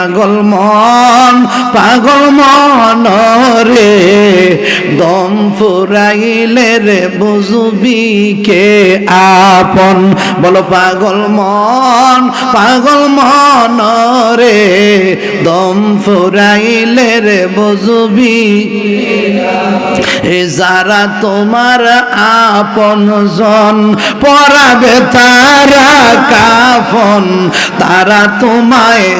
পাগল মন পাগল মন রে দম ফুরাইলে রে বুঝবি কে আপন? বলো পাগল মন পাগল মন রে দম ফুরাইলে রে বুঝবি এ যারা তোমার আপন জন, পরাবে তারা কাফন। তারা তোমায়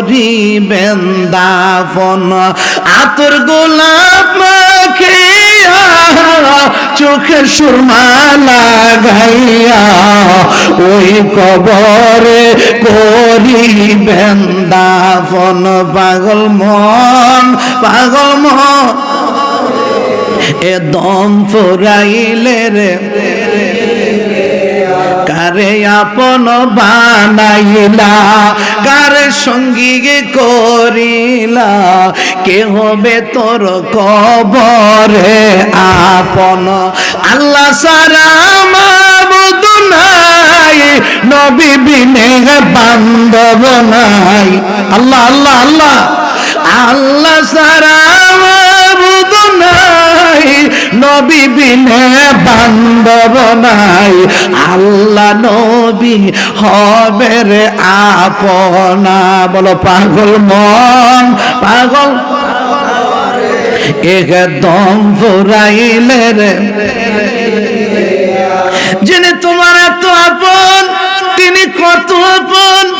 করিবেন দাফন। আতর গোলাপ মাখিয়া চোখে সুরমা লাগাইয়া ওই কবরে করিবেন দাফন। পাগল মন পাগল মন। এ দম ফুরাইলে রে। কারে আপন বানাইলা, কার সঙ্গী করিলা কে হবে তোর কবরে আপন? আল্লাহ সারা নাই, নবী বিনে বান্ধব নাই। আল্লাহ আল্লাহ আল্লাহ আল্লাহ সারা নবী বিনে বান্ধব নাই। আল্লাহ নবী হবে রে আপনা। বলো, পাগল মন, পাগল। একদম ফুরাইলে রে। যিনি তোমার এত আপন, তিনি কত আপন।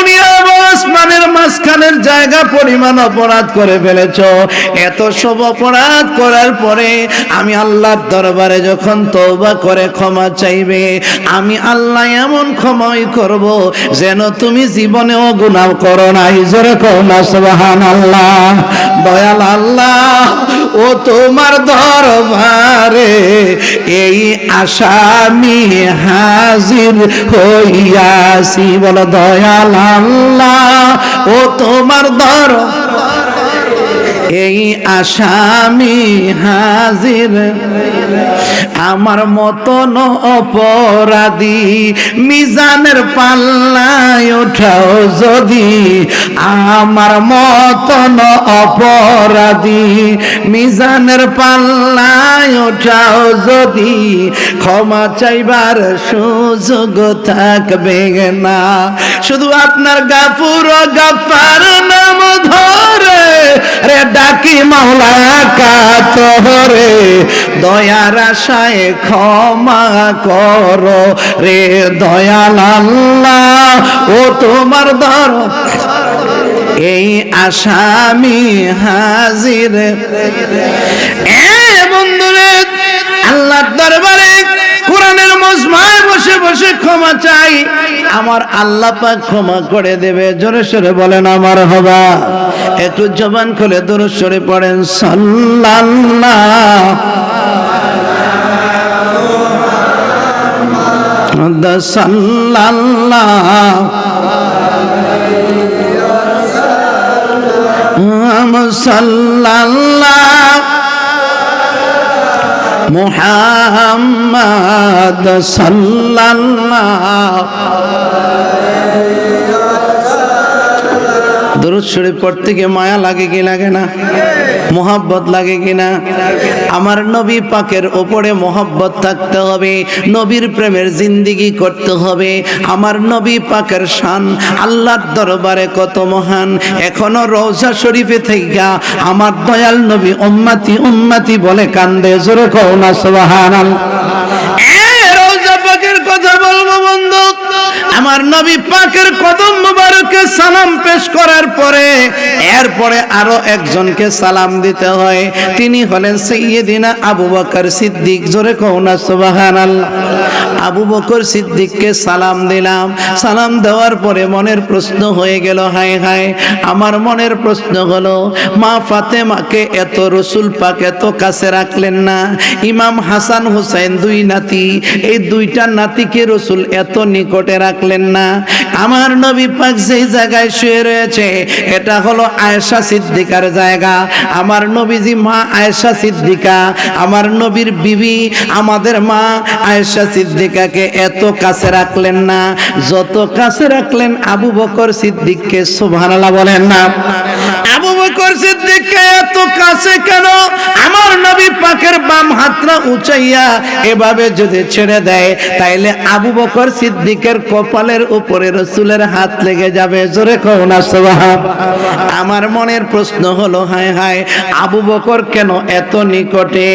পরিমাণ অপরাধ করে ফেলেছ। এত সব অপরাধ করার পরে আমি আল্লাহর দরবারে যখন তওবা করে ক্ষমা চাইবে, আমি আল্লাহ এমন ক্ষমাই করব যেন তুমি জীবনেও গুনাহ করো নাই। জোরে কও না, সুবহানাল্লাহ। দয়াল আল্লাহ ও তোমার দরবারে এই আসামি হাজির হইয়াছি। বলো দয়াল আল্লাহ ও তোমার দর এই আসামি হাজির, আমার মতন অপরাধী, মিজানের পাল্লায় ওঠাও যদি, আমার মতন অপরাধী, মিজানের পাল্লায় ওঠাও যদি, ক্ষমা চাইবার সুযোগ থাকবে না। শুধু আপনার গাফুর গাফার নাম ধরে, রে ডাকি মাওলা কাতরে দয়ার আশায় ক্ষমা করো রে দয়াল আল্লাহ। ও তোমার দর এই আসামি হাজির। এ বন্ধুরে, আল্লাহর দরবারে ক্ষমা চাই, আমার আল্লাহ পাক ক্ষমা করে দেবে। জোরে সরে বলেন, আমার হবা। একটু জবান খুলে দূর সরে পড়েন, সাল্লাল্লাহ। সাল্লাল্লাহ। সাল্লাল্লাহ। মুহাম্মদ সাল্লাল্লাহ দরুদ শরীফ পড়তে গিয়ে মায়া লাগে কি লাগে না? মোহাব্বত লাগে কিনা আমার নবী পাকের ওপরে মোহাব্বত থাকতে হবে, নবীর প্রেমের জিন্দিগি করতে হবে। আমার নবী পাকের শান আল্লাহর দরবারে কত মহান। এখনও রওজা শরীফে থেকে আমার দয়াল নবী উম্মাতি উম্মাতি বলে কান্দে, জোরে কও না, সুবহানাল্লাহ। এ রওজা পাকের কথা বলব বন্ধু। আমার নবী পাকের কদম মুবারকে সালাম পেশ করার পরে, এরপরে আরও একজনকে সালাম দিতে হয়। তিনি হলেন সৈয়দিনা আবু বকর সিদ্দিক। জোরে কৌনা সুবহানাল্লাহ। আবু বকর সিদ্দিককে সালাম দিলাম। সালাম দেওয়ার পরে মনের প্রশ্ন হয়ে গেল, হায় হায়, আমার মনের প্রশ্ন হলো, মা ফাতেমাকে এত রসুল পাক এত কাছে রাখলেন না? ইমাম হাসান হোসেন দুই নাতি, এই দুইটা নাতিকে রসুল এত নিকটে রাখলেন না? আমার নবী পাক যেই জায়গায় শুয়ে রয়েছে, এটা হলো আয়েশা সিদ্দিকার জায়গা। আমার নবীজি মা আয়েশা সিদ্দিকা, আমার নবীর বিবি, আমাদের মা আয়েশা সিদ্দিকাকে এত কাছে রাখলেন না, যত কাছে রাখলেন আবু বকর সিদ্দিককে, সুবহানাল্লাহ বলেন না। আবু বকর সিদ্দিককে এত কাছে কেন? আমার নবী পাকের বাম হাতটা উঁচাইয়া এভাবে যদি ছেড়ে দেয়, তাইলে আবু বকর সিদ্দিকের কপালের উপরে রসুলের হাত লেগে যাবে। জোরে কও না, সুবহান। আমার মনের প্রশ্ন হলো, হায় হায়, আবু বকর কেন এত নিকটে?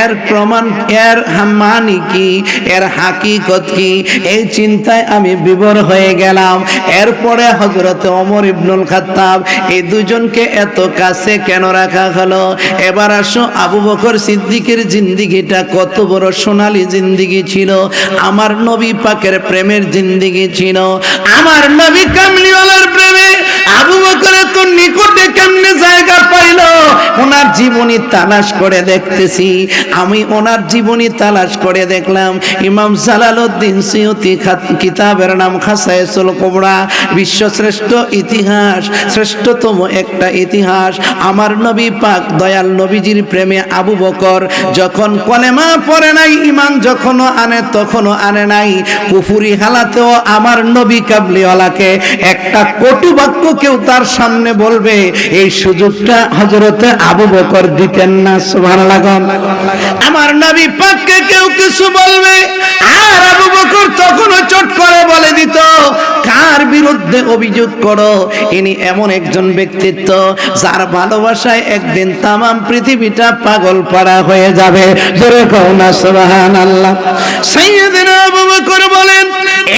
এর প্রমাণ, এর মানি কি? এর হাকিকত কি? এই চিন্তায় আমি বিবর হয়ে গেলাম। এরপরে হজরত অমর ইবনুল খাত্তাব এই দুজনকে এত কাছে কেন রাখা হলো? এবার আসো, আবু বকর সিদ্দিকের জিন্দিগিটা কত বড় সোনালী জিন্দিগি ছিল। আমার নবী পাকের প্রেমের জিন্দিগি ছিল। আমার নবী কামলিওয়ালার প্রেমে আবু বকরের তো জায়গা পাইল? ওনার করে দেখতেছি। আমি ওনার করে দেখলাম। ইমাম শ্রেষ্ঠতম একটা ইতিহাস। আমার নবী পাক দয়াল নবীজির প্রেমে আবু বকর যখন কলেমা পড়ে নাই ইমান যখনও আনে তখনও আনে নাই। কুফুরি হালাতেও আমার নবী কাবলিওয়ালাকে একটা কটু বাক্য কেউ তার সামনে বলবে, এই সুযোগটা হজরতে আবু বকর দিতেন না। সুবহানাল্লাহ আমার নবী পাককে কেউ কিছু বলবে, আর আবু বকর তখনও চট করে বলে দিত, কার বিরুদ্ধে অভিযোগ করো? ইনি এমন একজন ব্যক্তিত্ব যার ভালোবাসায় একদিন তামাম পৃথিবীটা পাগল পাড়া হয়ে যাবে। জোরে কও না, সুবহানাল্লাহ। সাইয়েদনা আবু বকর বলেন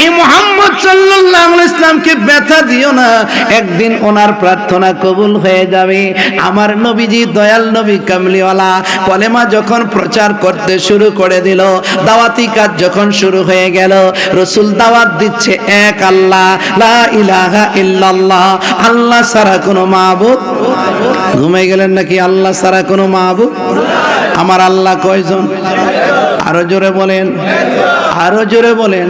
এই মোহাম্মদ সাল্লাল্লাহু আলাইহি ইসলামকে ব্যথা দিও না একদিন ওনার প্রার্থনা কবুল হয়ে যাবে। আমার নবীজি দয়াল নবী কামলিওয়ালা কলেমা যখন প্রচার করতে শুরু করে দিল, দাওয়াতি কাজ যখন শুরু হয়ে গেল, রসুল দাওয়াত দিচ্ছে এক আল্লাহ, লা ইলাহা ইল্লাল্লাহ, আল্লাহ ছাড়া কোনো মাহবুব ঘুমাই গেলেন নাকি? আল্লাহ ছাড়া কোনো মাহবুব? আমার আল্লাহ কয়জন? আরও জোরে বলেন। আরও জোরে বলেন।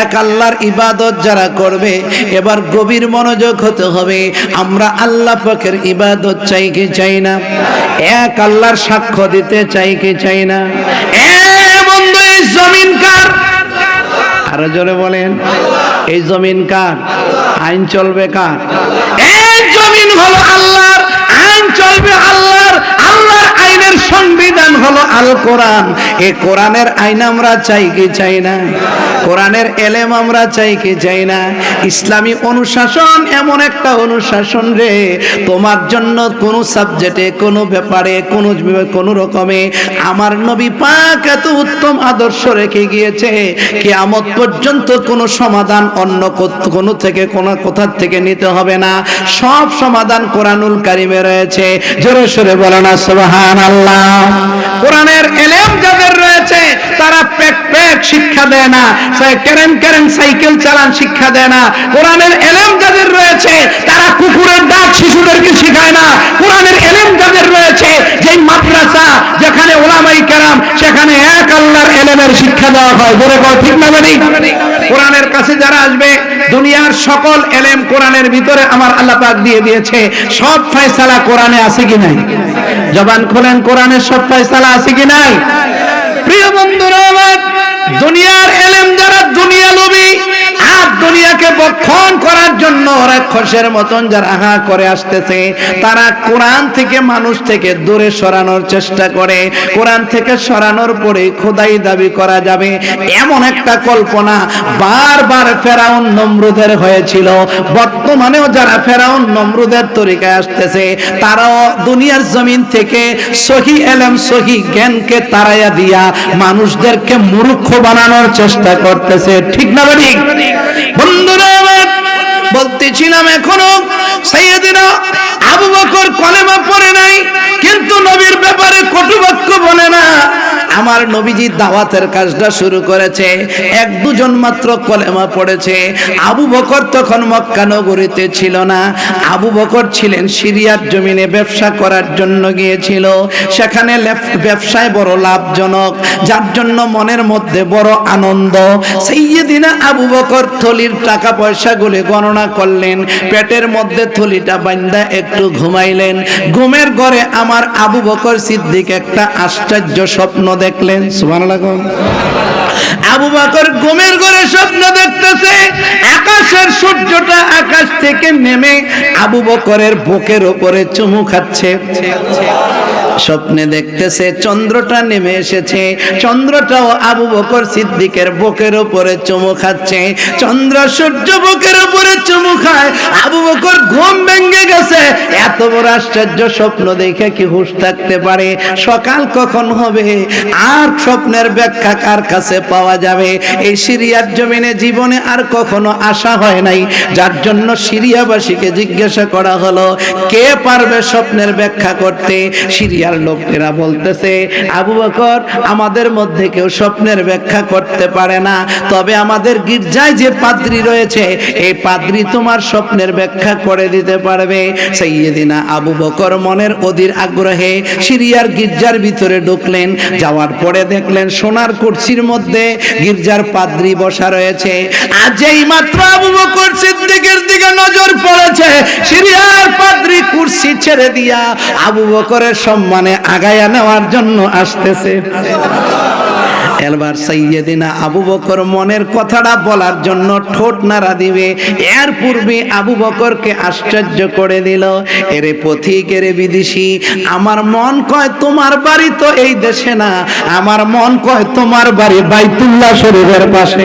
এক আল্লাহর ইবাদত যারা করবে, এবার গভীর মনোযোগ হতে হবে। আমরা আল্লাহ পাকের ইবাদত চাই কি চাই না? এক আল্লাহর সাক্ষ্য দিতে চাই কি চাই না? এ বন্ধু জমিন কার? আরও জোরে বলেন। এই জমিন কার? আইন চলবে কার? এই জমিন হলো আল্লাহর, আইন চলবে আল্লাহর আল্লাহর আইনের সংবিধান হলো আল কোরআন। এই কোরআনের আইন আমরা চাই কি চাই না? কোরআনের এলেম আমরা চাই কি চাই না? ইসলামী অনুশাসন এমন একটা অনুশাসন রে, তোমার জন্য কোন সাবজেক্টে, কোনো ব্যাপারে, কোনো কোনো রকমে আমার নবী পাক এত উত্তম আদর্শ রেখে গিয়েছে, কিয়ামত পর্যন্ত কোনো সমাধান অন্য কোনো থেকে, কোনো কোথা থেকে নিতে হবে না। সব সমাধান কোরআনুল কারিমে রয়েছে। জোরে সোরে বলো না সুবহান আল্লাহ। কোরআনের এলেম যাদের রয়েছে, তারা শিক্ষা দেয় না। কেরেন কেরেন সাইকেল চালান শিক্ষা দেয় না। কোরআনের এলেম যাদের রয়েছে, তারা কুকুরের ডাক শিশুদেরকে শেখায় না। কোরআনের এলেম যাদের রয়েছে, যেই মাদ্রাসা যেখানে ওলামাই কেরাম, সেখানে এক আল্লাহর এলেমের শিক্ষা দেওয়া হয়। বলে ঠিক না কোরআনের কাছে যারা আসবে, দুনিয়ার সকল এলেম কোরআনের ভিতরে আমার আল্লাহ পাক দিয়ে দিয়েছে। সব ফয়সালা কোরআনে আছে কি নাই? জবান খোলেন, কোরআনের সব ফয়সালা আছে কি নাই? প্রিয় বন্ধুরা, আমার দুনিয়ার এলেম যারা দুনিয়াকে করার জন্য রাক্ষসের মতন যারা হা করে আসতেছে, তারা কোরআন থেকে মানুষ থেকে দূরে সরানোর চেষ্টা করে। কোরআন থেকে সরানোর পরে খোদাই দাবি করা যাবে, এমন একটা কল্পনা বারবার ফেরাউন নমরুদের হয়েছিল। বর্তমানেও যারা ফেরাউন নমরুদের তরিকায় আসতেছে, তারাও দুনিয়ার জমিন থেকে সহি এলেম, সহি জ্ঞানকে তারাইয়া দিয়া মানুষদেরকে মূর্খ বানানোর চেষ্টা করতেছে। ঠিক না বন্ধুরা বলতেছিলাম এখনও সাইয়েদিনা আবু বকর কলেমা পড়ে নাই কিন্তু নবীর ব্যাপারে কটুবাক্য বলে না। আমার নবীজি দাওয়াতের কাজটা শুরু করেছে। এক দুজন মাত্র কলেমা পড়েছে। আবু বকর তখন মক্কা নগরীতে ছিল না। আবু বকর ছিলেন সিরিয়ার জমিনে ব্যবসা করার জন্য গিয়েছিল। সেখানে ব্যবসায় বড় লাভজনক, যার জন্য মনের মধ্যে বড় আনন্দ। সেইদিনা আবু বকর থলির টাকা পয়সাগুলি গণনা করলেন। পেটের মধ্যে থলিটা বান্দা একটু ঘুমাইলেন। ঘুমের ঘরে আমার আবু বকর সিদ্দিক একটা আশ্চর্য স্বপ্ন দেখলেন, সুবহানাল্লাহ আবু বাকর গোমের ঘরে স্বপ্ন দেখতেছে, আকাশের সূর্যটা আকাশ থেকে নেমে আবু বকরের বুকের উপরে চুমু খাচ্ছে। স্বপ্নে দেখতেছে চন্দ্রটা নেমে এসেছে। চন্দ্রটাও আবু বকর সিদ্দিকের বুকের উপরে চুমু খাচ্ছে। চন্দ্র সূর্য বুকের উপরে চুমু খায়। আবু বকর ঘুম ভেঙে গেছে। এত বড় আশ্চর্য স্বপ্ন দেখে কি হুশ থাকতে পারে? সকাল কখন হবে? আর স্বপ্নের ব্যাখ্যা কার কাছে পাওয়া যাবে? এই সিরিয়ার জমিনে জীবনে আর কখনো আশা হয় নাই। যার জন্য সিরিয়াবাসীকে জিজ্ঞাসা করা হলো, কে পারবে স্বপ্নের ব্যাখ্যা করতে? সিরিয়ার লোকেরা বলতেছে, আবু বকর, আমাদের মধ্যে কেউ স্বপ্নের ব্যাখ্যা করতে পারে না। তবে আমাদের গির্জায় যে পাদ্রি রয়েছে, এই পাদ্রি তোমার স্বপ্নের ব্যাখ্যা করে দিতে পারবে। সাইয়েদিনা আবু বকর মনের অধীর আগ্রহে সিরিয়ার গির্জার ভিতরে ঢুকলেন। যাওয়ার পরে দেখলেন সোনার কুর্সির মধ্যে গির্জার পাদ্রি বসা রয়েছে। আজ এই মাত্র আবু বকর সিদ্দিকের দিকে নজর পড়েছে। সিরিয়ার পাদ্রি কুর্সি ছেড়ে দিয়া আবু বকরের সম্মানে আগায়া নেওয়ার জন্য আসতেছে। এবার সাইয়েদিনা আবু বকর মনের কথাটা বলার জন্য ঠোঁট নাড়া দিবে। এর পূর্বে আবু বকরকে আশ্চর্য করে দিল, এরে পথিক, এরে বিদেশি, আমার মন কয় তোমার বাড়ি তো এই দেশে না, আমার মন কয় তোমার বাড়ি বাইতুল্লাহ শরীফের পাশে।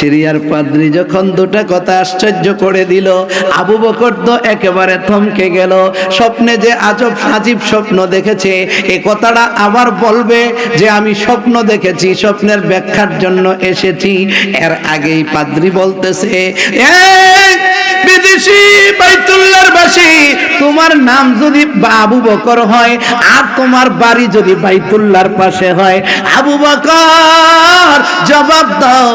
সিরিয়ার পাদ্রি যখন দুটা কথা আশ্চর্য করে দিল, আবু বকর তো একেবারে থমকে গেল। স্বপ্নে যে আজব আজীব স্বপ্ন দেখেছে, এ কথাটা আবার বলবে যে আমি স্বপ্ন দেখেছি, স্বপ্নের ব্যাখ্যার জন্য এসেছি। এর আগেই পাদ্রি বলতেছে বিদেশি বাইতুল্লাহর বাসী, তোমার নাম যদি আবু বকর হয়, আর তোমার বাড়ি যদি বাইতুল্লাহর পাশে হয়। আবু বকর জবাব দাও,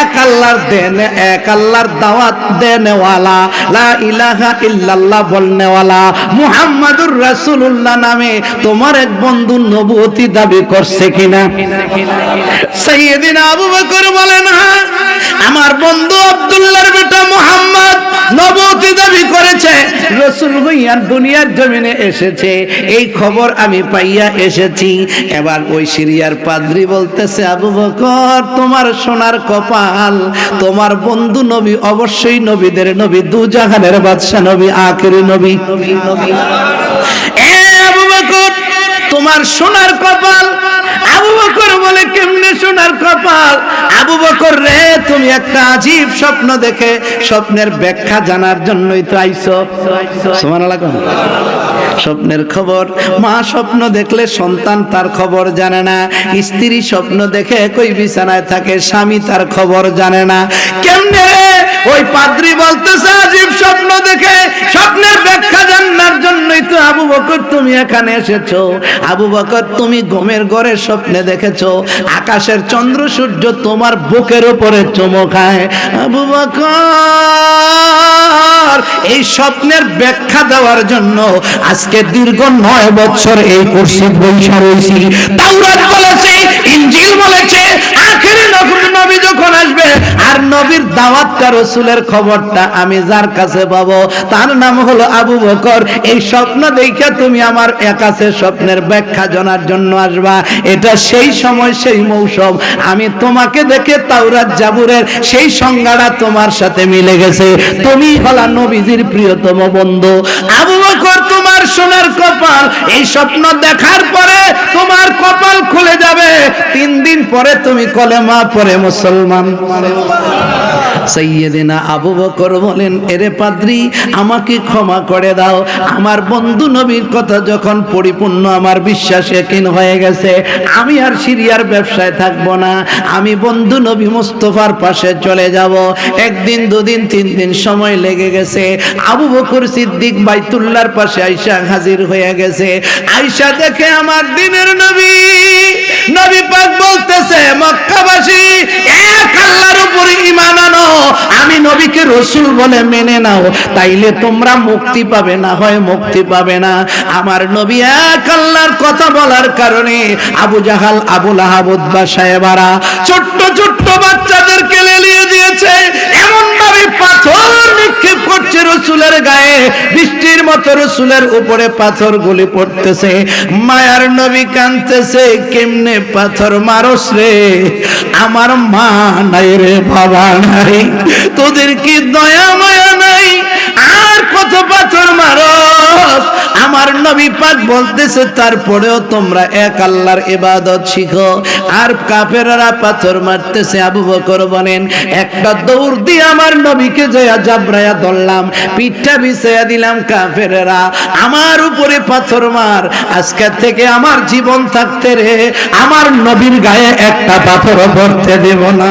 এক আল্লাহর দেন, এক আল্লাহর দাওয়াত দেনেওয়ালা। লা ইলাহা ইল্লাল্লাহ বলনেওয়ালা। মুহাম্মাদুর রাসূলুল্লাহ নামে তোমার এক বন্ধু নবুয়তি দাবি করছে কিনা? সাইয়েদিনা আবু বকর বলেন হ্যাঁ আমার বন্ধু আব্দুল্লাহর বেটা মোহাম্মদ নবতি দাবি করেছে, রসুল হইয়া দুনিয়ার জমিনে এসেছে, এই খবর আমি পাইয়া এসেছি। এবার ওই সিরিয়ার পাদ্রি বলতেছে, আবু বকর, তোমার সোনার কপাল, তোমার বন্ধু নবী অবশ্যই নবীদের নবী, দু জাহানের বাদশা নবী, আখেরি নবী। তোমার সোনার কপাল, আবু বকর বলে কেমনে সোনার কপাল? আবু বকর রে, তুমি একটা আজীব স্বপ্ন দেখে স্বপ্নের ব্যাখ্যা জানার জন্যই তো আইছো। কোন? স্বপ্নের খবর, মা স্বপ্ন দেখলে সন্তান তার খবর জানে না, স্ত্রী স্বপ্ন দেখে কই বিছানায় থাকে, স্বামী তার খবর জানে না। কেমনে রে ওই পাদ্রি বলতেছে, আজীব স্বপ্ন দেখে, স্বপ্নের ব্যাখ্যা জানার জন্যই তো আবু বকর তুমি এখানে এসেছ। আবু বকর, তুমি ঘুমের ঘরে স্বপ্নে দেখেছ, আকাশের চন্দ্র সূর্য তোমার বুকের উপরে চমকায় আবু বকর, এই স্বপ্নের ব্যাখ্যা দেওয়ার জন্য আজকে দীর্ঘ নয় বছর এই কুরসি বৈশা রয়েছি। তাওরাত বলেছে, ইনজিল বলেছে আখেরি নবী যখন আসবে, আর নবীর দাওয়াতটা, রসুলের খবরটা আমি যার কাছে পাবো, তার নাম হলো আবু বকর। এই স্বপ্ন দেখে তুমি আমার স্বপ্নের ব্যাখ্যা জানার জন্য আসবা। এটা সেই সময়, সেই মৌসুম। আমি তোমাকে দেখে তাওরাত জাবুরের সেই সংজ্ঞাটা তোমার সাথে মিলে গেছে। তুমি হলা নবীজির প্রিয়তম বন্ধু। আবু বকর তোমার সোনার কপাল। এই স্বপ্ন দেখার পরে তোমার কপাল খুলে পরে তুমি কলেমা পরে মুসলমান। সৈয়দিনা আবু বকর বলেন, এরে পাদ্রি, আমাকে ক্ষমা করে দাও। আমার বন্ধু নবীর কথা যখন পরিপূর্ণ, আমার বিশ্বাস একিন হয়ে গেছে। আমি আর সিরিয়ার ব্যবসায় থাকব না। আমি বন্ধু নবী মুস্তফার পাশে চলে যাব। একদিন, দুদিন, তিন দিন সময় লেগে গেছে। আবু বকর সিদ্দিক বাইতুল্লার পাশে আইসা হাজির হয়ে গেছে। আইসা দেখে আমার দিনের নবী নবী পাক বলতেছে, মক্কাবাসী, এক আল্লাহর উপরে ঈমান আনো। আমি নবীকে রসুল বলে মেনে নাও। তাইলে তোমরা মুক্তি পাবে না হয় মুক্তি পাবে না। আমার নবী এক আল্লাহর কথা বলার কারণে আবু জাহাল আবুল আহাবুদ্বা সাহেবারা ছোট্ট ছোট্ট বাচ্চাদেরকে লেলিয়ে দিয়েছে। এমন ভাবে পাথর নিক্ষেপ করছে রসুলের গায়ে। বৃষ্টির মতো রসুলের উপরে পাথর গুলি পড়তেছে। মায়ার নবী কানতেছে কেমনে পাথর মারস রে? আমার মা নাই রে, বাবা নাই তোদের কি দয়া মায়া নাই, আর কত পাথর মারস। আমার নবী পাক বলতেছে, তারপরেও তোমরা এক আল্লাহর ইবাদত শিখো। আর কাফেররা পাথর মারতেছে, আবু বকর বলেন, একটা দৌড় দিয়ে আমার নবীকে জয়া জাবরায়া ধরলাম, পিঠটা বিছাইয়া দিলাম কাফেররা। আমার উপরে পাথর মার, আজকে থেকে আমার জীবন থাকতে রে, আমার নবীর গায়ে একটা পাথর পড়তে দেব না।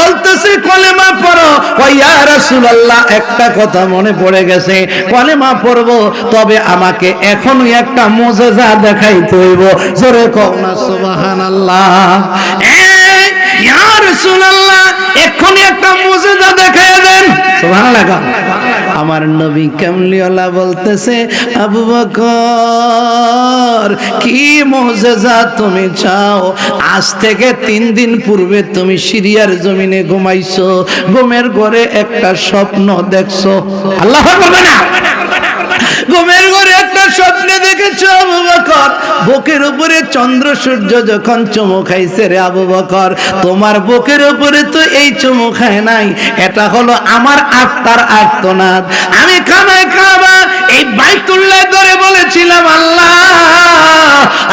বলতেছে, কলেমা পড়ো। ইয়া রাসূলুল্লাহ, একটা কথা মনে পড়ে গেছে। কলেমা পড়ব, তবে আমাকে এখনই একটা মুজিজা দেখাইতে হইব। জোরে কও না, সুবহানাল্লাহ। সুবহানাল্লাহ আমার নবী কামলিওয়ালা বলতেছে, আবু বকর, কি মুজিজা তুমি চাও? আজ থেকে তিন দিন পূর্বে তুমি সিরিয়ার জমিনে ঘুমাইছো। ঘুমের ঘরে একটা স্বপ্ন দেখছ। আল্লাহ না। ঘুমের ঘরে একটা স্বপ্নে দেখেছ আবু বকর? বুকের উপরে চন্দ্র সূর্য যখন চুমু খাইছে রে আবু বকর, তোমার বুকের উপরে তো এই চুমু খায় নাই। এটা হলো আমার আত্মার আর্তনাদ। আমি খানায় খাবা এই বাইতুল্লাহ ধরে বলেছিলাম, আল্লাহ,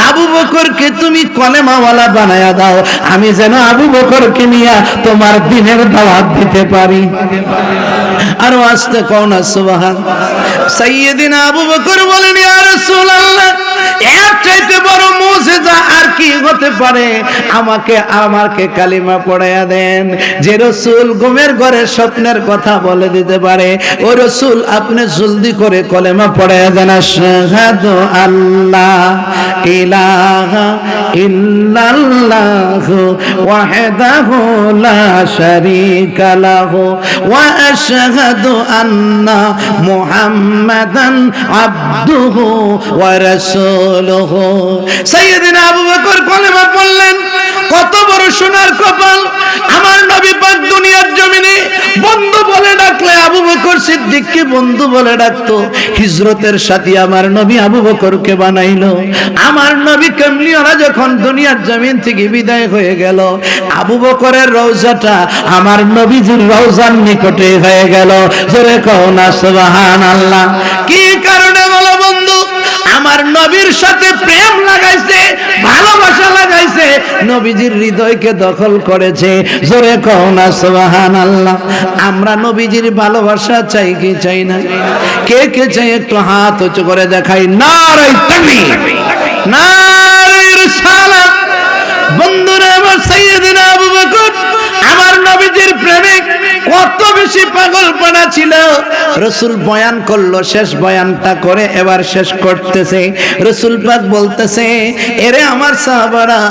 আবু বকরকে তুমি কলেমাওয়ালা বানায়া দাও। আমি যেন আবু বকরকে নিয়ে তোমার দিনের দাওয়াত দিতে পারি। আরও আসতে কোন সুবহান। সাইয়েদিন আবু বকর বলেন ইয়া রাসূলুল্লাহ। এর চাইতে বড় মুজিজা, আর কি হতে পারে? আমাকে আমাকে কালিমা পড়ায়া দেন। যে রসুল ঘুমের ঘরে স্বপ্নের কথা বলে দিতে পারে ও রসুল আপনি জলদি করে কলেমা পড়ায়া দেন, আশহাদু আল্লাহ ইলাহা ইল্লাল্লাহ ওয়াহদাহু লা শারীকা লাহু ওয়া আশহাদু আন্না মুহাম্মাদান আবদুহু ওয়া কত বড় সোনার কপাল। আমার নবী পাক দুনিয়ার জমিনে বন্ধু বলে ডাকলে আবু বকর সিদ্দিককে বন্ধু বলে ডাকতো। হিজরতের সাথে আমার নবী আবু আমার নবী যখন দুনিয়ার জমিন থেকে বিদায় হয়ে গেল, আবু বকরের রওজাটা আমার নবীজির রওজার নিকটে হয়ে গেল। জোরে কও না, সুবহানাল্লাহ। কি কারণে আমার নবীর সাথে প্রেম লাগাইছে, ভালোবাসা লাগাইছে, নবীজির হৃদয়কে দখল করেছে। জোরে কও না সুবহান আল্লাহ আমরা নবীজির ভালোবাসা চাই কি চাই না? কে কে চাই একটু হাত উঁচু করে দেখাই। নারাই তাকবীর। নারাই রিসালাত। বন্ধুরা আমার সাইয়েদিনা আবু নবীজির প্রেমে কত বেশি পাগল পাড়া ছিল। রসুল বয়ান করল, শেষ বয়ানটা করে এবার শেষ করতেছে। রসুল পাক বলতেছে, এরে আমার সাহাবারা,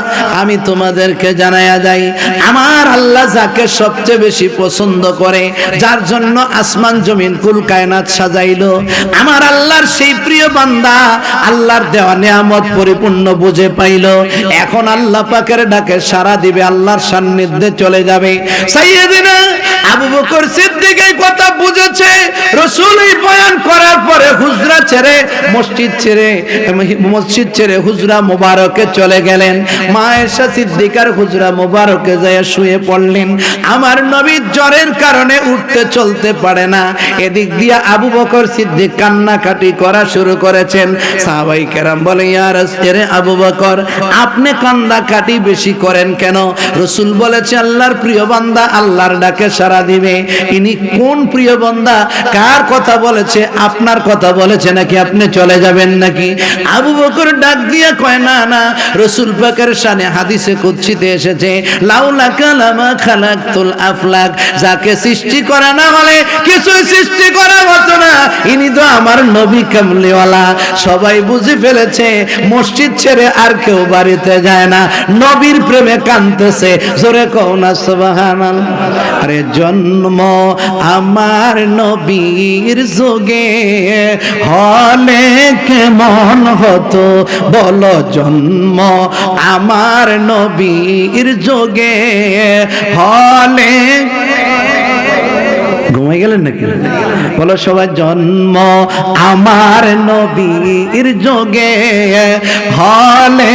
আমি তোমাদেরকে জানায়া যাই, আমার আল্লাহ যাকে সবচেয়ে বেশি পছন্দ করে, যার জন্য আসমান জমিন কুল কায়নাত সাজাইলো, আমার আল্লাহর সেই প্রিয় বান্দা আল্লাহর দেওয়া নিয়ামত পরিপূর্ণ বুঝে পাইলো। এখন আল্লাহ পাকের ডাকে সারা দিবে, আল্লাহর সান্নিধ্যে চলে যাবে। সাইয়েদিনা আবু বকর সিদ্দিক এই কথা বুঝেছে, রসুল এই বয়ান করার পরে হুজরা ছেড়ে মসজিদ ছেড়ে মসজিদ ছেড়ে হুজরা মোবারকে চলে গেলেন। মা এসা সিদ্দিকার হুজরা মোবারকে যায় শুয়ে পড়লেন। আমার নবীর জ্বরের কারণে উঠতে চলতে পারে না। এদিক দিয়ে আবু বকর সিদ্দিক কান্নাকাটি করা শুরু করেছেন। সাহাবাই কেরাম বলে ইয়ার এরে আবু বকর, আপনি কান্নাকাটি বেশি করেন কেন? রসুল বলেছে, আল্লাহর প্রিয় বান্দা আল্লাহর ডাকে সারা দিবে। ইনি কোন প্রিয় বান্দা? কার কথা বলেছে? আপনার কথা বলেছে নাকি আপনি চলে যাবেন নাকি? আবু বকর ডাক দিয়ে কয়, না না, রসুল পাকের শানে হাদিসে কুচ্ছিতে এসেছে, লাউলা কালামা খালাকতুল আফলাক, যাকে সৃষ্টি করা না হলে কিছুই সৃষ্টি করা হতো না। ইনি তো আমার নবী কামলিওয়ালা। সবাই বুঝে ফেলেছে, মসজিদ ছেড়ে আর কেউ বাড়িতে যায় না। নবীর প্রেমে কানতেছে জোরে কও না, সুবহানাল্লাহ। আরে জন্ম আমার নবীর যোগে। হলে কেমন হতো বল জন্ম আমার নবীর যোগে। হলে ঘুমাই গেলেন নাকি? বলো জন্ম আমার নবীর যোগে। হলে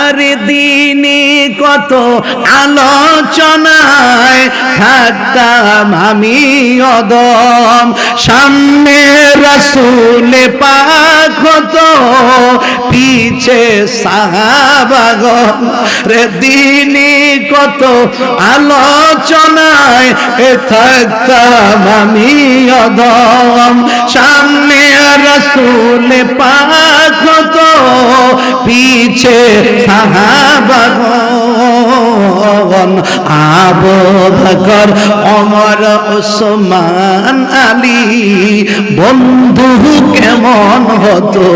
আরে দিনে কত আলোচনায় থাকতাম আমি অদম। সামনে রসুল পাক হতো, পিছে সাহাবাগন রে দিনে কত আলোচনায় থাকতাম আমি অদম। সামনে রসুল পাক পিছে সাহাবাগন আবু বকর অমর ওসমান আলী বন্ধু কেমন হতো